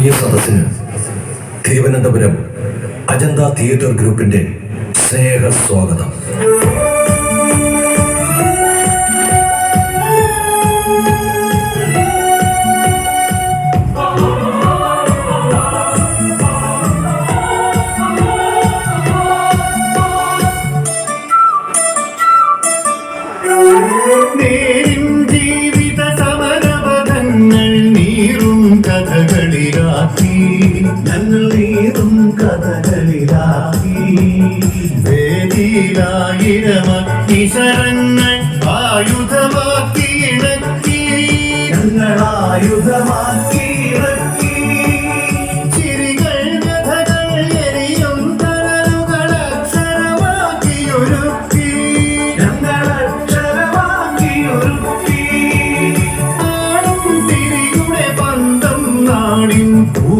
പ്രിയ സദസ്സിന് തിരുവനന്തപുരം അജന്ത തിയേറ്റർ ഗ്രൂപ്പിന്റെ സ്നേഹ സ്വാഗതം ജീവിത സമരപഥങ്ങൾ നീറും കഥകളിലാക്കി ഞങ്ങൾ നീതും കഥകളിലാക്കി. വേദിയിലായിരമക്കി ശരങ്ങൾ ആയുധമാക്കി ഇണക്കി. ഞങ്ങൾ ആയുധമാക്കി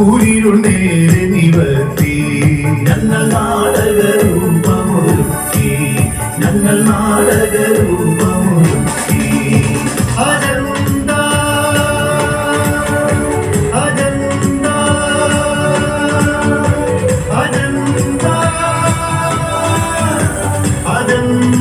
നേരെ നിവർത്തി ഞങ്ങൾ നാടകരൂപമൊരുക്കി ഞങ്ങൾ നാടകരൂപമൊരുക്കി അജന്ത അജന്ത അജന്ത.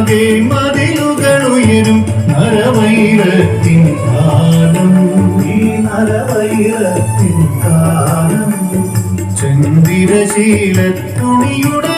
മനസ്സുകളാകെ മതിലുകൾ ഉയരും നരവൈരത്തിൻ കാലം. ഈ നരവൈരത്തിൻ കാലം. ചന്ദ്രശീല തുണിയുടെ